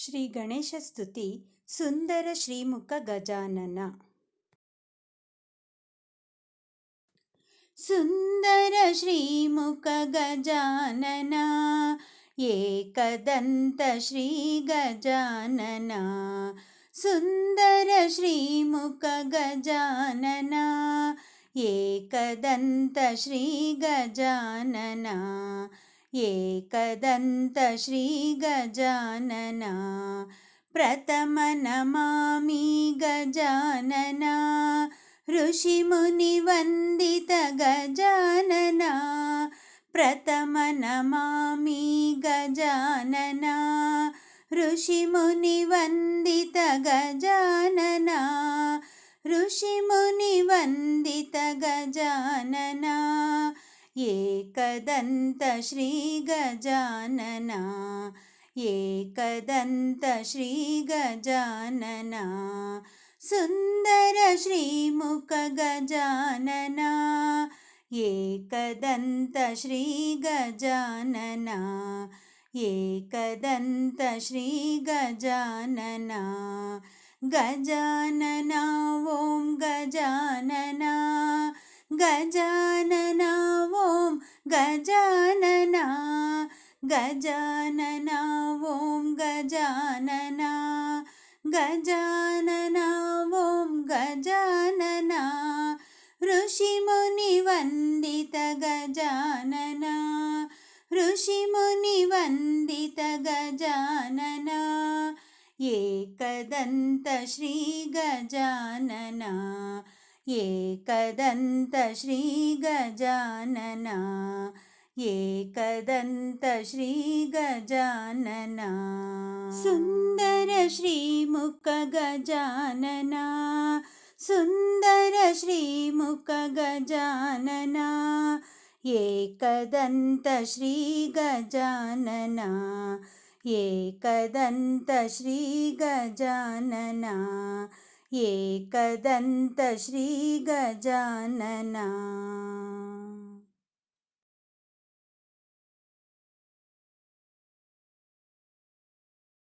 ಶ್ರೀ ಗಣೇಶ ಸ್ತುತಿ ಸುಂದರ ಶ್ರೀಮುಖ ಗಜಾನನ ಸುಂದರ ಶ್ರೀಮುಖ ಗಜಾನನ ಏಕದಂತ ಶ್ರೀ ಗಜಾನನ ಸುಂದರ ಶ್ರೀಮುಖ ಗಜಾನನ ಏಕದಂತ ಶ್ರೀ ಗಜಾನನ ఏకదంత శ్రీ గజాననా ప్రథమ నమామి గజాననా ऋषिमुनि वन्दित गजानना प्रथम नमामि गजानना ऋषिमुनि वन्दित गजानना ऋषिमुनि वन्दित गजानना ఏకదంత శ్రీ గజానన ఏకదంత శ్రీ గజానన సుందర శ్రీముఖ గజానన ఏకదంత శ్రీ గజానన ఏకదంత శ్రీ గజానన గజానన ఓం గజానన గజా ಓಂ ಗಜಾನನ ಗಜಾನನ ಓಂ ಗಜಾನನ ಗಜಾನನ ಓಂ ಗಜಾನನ ಋಷಿಮುನಿವಂದಿತ ಗಜಾನನ ಋಷಿಮುನಿವಂದಿತ ಗಜಾನನ ಏಕದಂತ ಶ್ರೀ ಗಜಾನನ ಏಕದಂತ ಶ್ರೀ ಗಜಾನನ एकदन्तश्री गजानना एकदन्तश्री गजानना सुन्दरश्रीमुख गजानना सुन्दरश्रीमु गजानना एकदन्त श्रीगजानना एकदन्त श्रीगजानना एकदन्त श्रीगजानना